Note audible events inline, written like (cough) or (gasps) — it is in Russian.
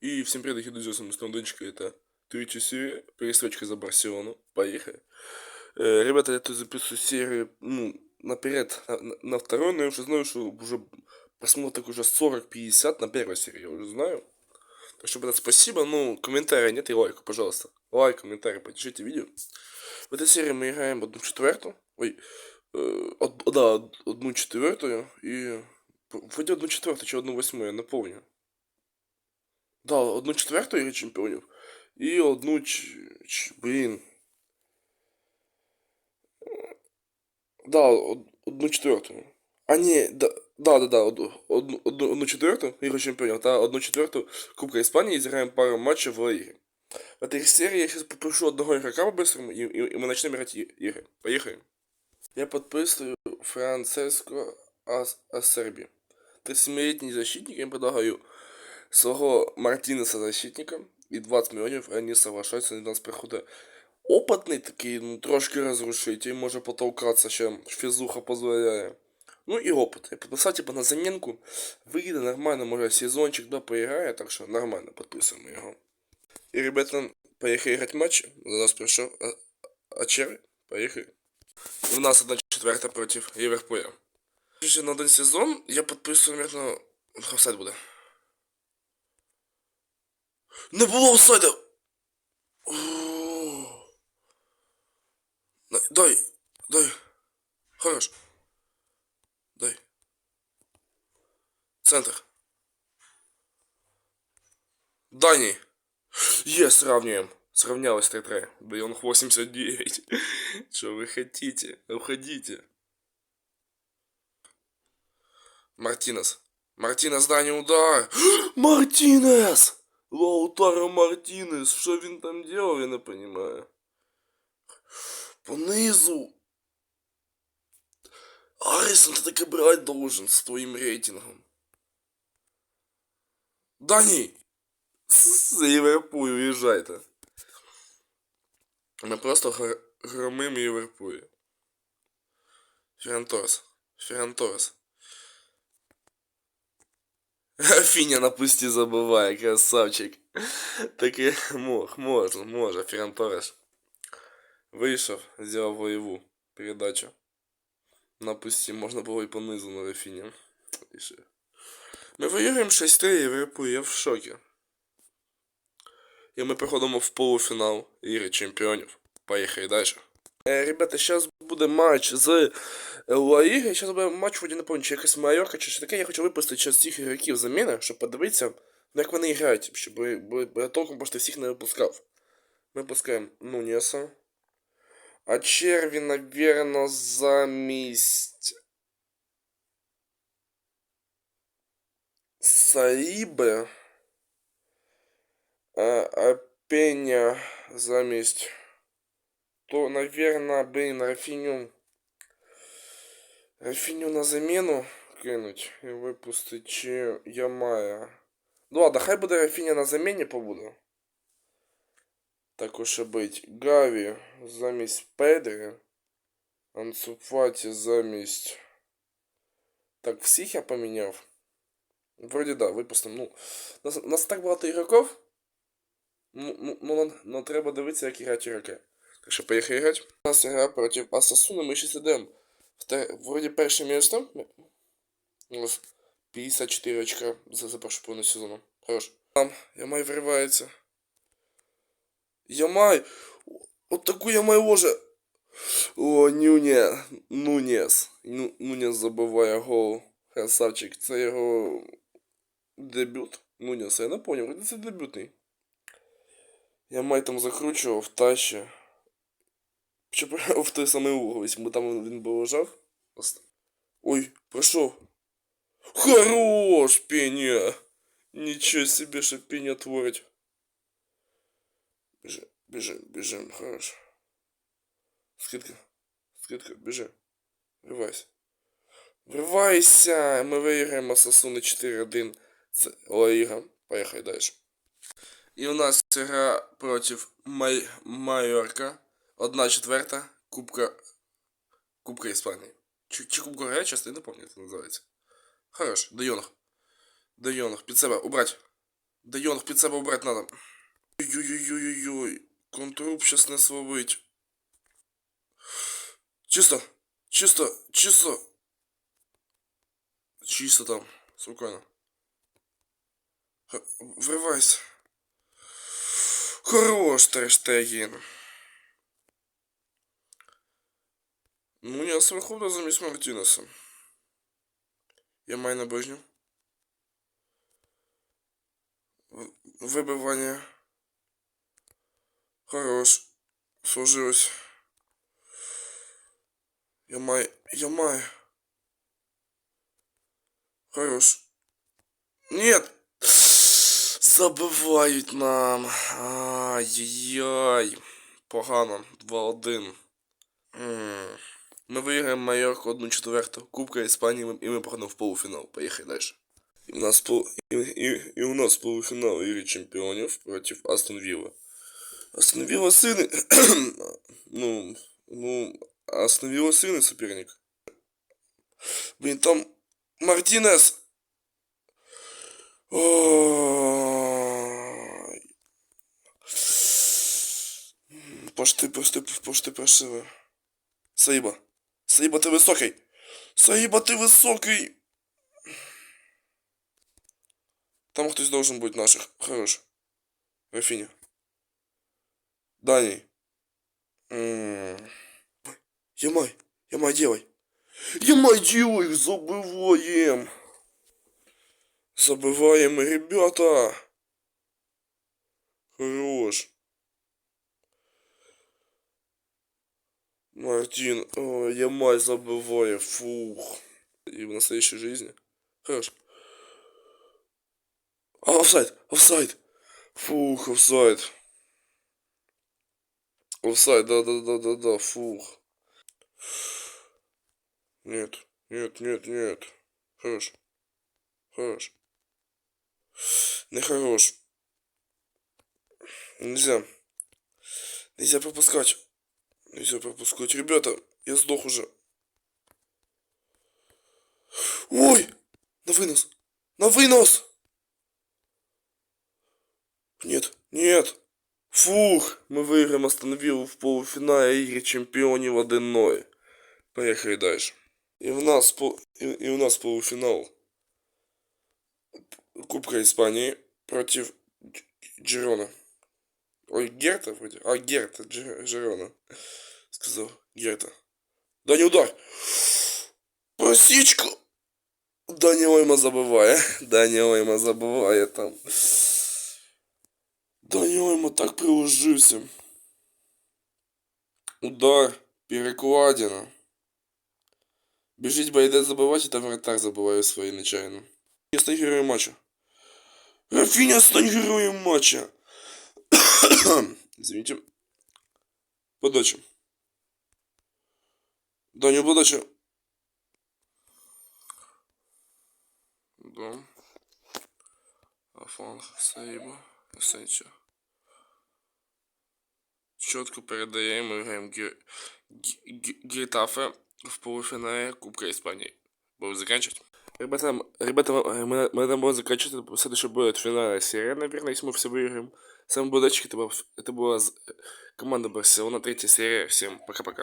И всем привет, дорогие друзья, с вами Донечка, это третья серия, перестрочка за Барселону, поехали. Э, ребята, я тут записываю серию, ну, наперед, на, на, на второй, но я уже знаю, что уже просмотров уже 40-50 на первой серии, я уже знаю. Так что, ребята, спасибо, ну, комментария нет и лайка, пожалуйста. Лайк, комментарий, поддержите видео. В этой серии мы играем одну четвертую, ой, э, од, да, одну четвертую и... Вроде одну четвертую, чи одну восьмую, я напомню. Да, одну четверту Ліги Чемпіонів. І одну ч... ч... Блін. Да, од... одну четверту. А ні, да, да, да, да, одну, одну, одну, одну четверту Лігу Чемпіонів та одну четверту Кубка Іспанії і зіграємо пару матчів в Лигі. В этой серии я сейчас попрошу одного игрока по-быстрому, и, и, и мы начнем играть игры. Поехали. Я подписываю Франциско Асерби. 37-летний защитник, я предлагаю свого Мартінеса защитника і 20 мільйонів вони соглашаються на нас приходить опытный такий, ну трошки розрушитель, може потолкатися ще фізуха дозволяє. Ну і опыт. Я підписав типа на замінку. Вийде нормально, може сезончик да поіграє, так що нормально підписуємо його. І ребята, поїхали грати матч. До нас прийшов Ачер. Поїхали. І в нас одна четверта проти Ливерпуля. На один сезон я підписую, наверное, офсайд буде. Не було офсайда! Дай, дай. Хорош. Дай. Центр. Дани. Е, сравниваем. Сравнялось 3-3. Бьон 89. Что (laughs) вы хотите? Уходите. Мартинес. Мартинес, Дани, удар. (gasps) Мартинес! Лаутаро Мартинес, що він там делал, я не понимаю. Понизу. Арисон, ты так брать должен с твоим рейтингом. Дани! С Ливерпуль уезжай-то. Мы просто гр громим Ливерпуль. Ферран Торрес. Фіня на пусті забуває, красавчик. Таки мог, може, може, Ферран Торрес. Вийшов, взяв воєву передачу. На пусті можна було і понизу на Рафіні. Ми виграємо 6-3 Європу, я в шокі. І ми приходимо в полуфінал Ігри Чемпіонів. Поїхали далі. Е, ребята, зараз буде матч з Ла Ліги. Зараз буде матч вроді не пам'ятаю, чи якась Майорка, чи що таке. Я хочу випустити зараз всіх ігроків заміни, щоб подивитися, як вони грають, щоб я толком просто всіх не випускав. Ми пускаємо Нунеса. А черві, навірно, замість. Саїби. А, а Пеня замість То, наверное, блин, Рафиню... Рафиню на замену кинуть и выпустить чи Ямая. Ну ладно, хай буде Рафіня на заміні побуде. Так уж и быть. Гаві замість Педрі. Ансуфаті замість... Так, всіх я поміняв. Вроде да, випустим. Ну, нас, нас так багато ігроків. Ну, ну, ну, ну треба дивитися, як грають ігроки. Так що грати. У нас гра проти Асасуна, ми зараз йдемо. Вроді перше місце. Ось 54 очка за, за першу половину сезону. Хорош. Там Ямай вривається. Ямай! Вот такой Ямай ложе. О, Нюня. Нунес. Ну, Нунес забиває гол. Красавчик. Це його дебют. Нунес, я не понял, це дебютний. Ямай там закручував, тащи. (laughs) В той самий угол, бо там він би лежав. Ой, пройшов. Хорош, пеня! Ничего себе, что пеня творить. Бежим, бежим, бежим, хорош. Скидка, скидка, бежи. Вривайся. Вривайся! Ми виграємо Сасуни 4-1. Це Лаїга. Поїхали далі. І у нас гра проти Май... Майорка. Одна четверта Кубка Кубка Іспанії. Чи, чи Кубка Грея, часто я не пам'ятаю, як це називається. Хорош, Де Йонг. Де Йонг. Під себе, убрать. Да Йонг під себе убрати надо. Ой-ой-ой-ой-ой. Контруп щас не словить. Чисто. Чисто. Чисто. Чисто там. Спокойно. Вривайся. Хорош, Терштеген. Ну, я сверху замість Мартінеса. Я маю на ближню. Вибивання. Хорош. Сложилось. Я маю. Я маю. Хорош. Нет! Забивають нам. Ай-яй-яй. Погано. 2-1. М. Ми виграємо Майорку 1 четверту. Кубка Іспанії ми- і ми проходимо в полуфінал. Поїхали далі. І у нас, пол... і, і, і у нас полуфінал Ліги Чемпіонів проти Астон Вілла. Астон Вілла сильний... (clears throat) ну, ну, Астон Вілла сильний суперник. Блін, там Мартінес. Ой. Пошти, пошти, пошти, прошили. Саїба. Саїба, ти високий. Саїба, ти високий. Там хтось должен бути наших. Хорош. Рафіня. Дані. М. Ямай. Ямай, делай. Ямай, делай. Забиваем. Забиваем, ребята. Хорош. Мартин, ой, Ямай забываю, фух. И в настоящей жизни. Хорош. А, офсайд, офсайд. Фух, офсайд. Офсайд, да-да-да-да-да, фух. Нет, нет, нет, нет. Хорош. Хорош. Не хорош. Нельзя. Нельзя пропускать. Нельзя пропускать. Ребята, я сдох уже. Ой! На вынос! На вынос! Нет, нет. Фух, мы выиграем остановил в полуфинале Лиги Чемпионів 1-0. Поехали дальше. И у нас, и, и у нас полуфинал Кубка Испании против Дж- Джирона. Ой, Герта вроде. А, Герта, Дж- Джирона. Сказал Герта. Да не удар. Просічка. Дані Ойма забиває. Дані Ойма забиває там. Дані Ойма так приложився. Удар. Перекладина. Біжить байде забивати, та вратар забиває свої нечайно. Я стань героєм матча. Рафіня стань героєм матча. (coughs) Извините. Подача. Даню, подача. Да. Афон, Саиба, Сенча. Четко передаем, мы играем Ге- Ге- Ге- Гетафе в полуфинале Кубка Испании. Будем заканчивать. Ребята, ребята, м- мы, мы там будем заканчивать. Это следующая будет финальная серия, наверное, если мы все выиграем. С вами был Датчик, это была, это была команда Барселона, третья серия. Всем пока-пока.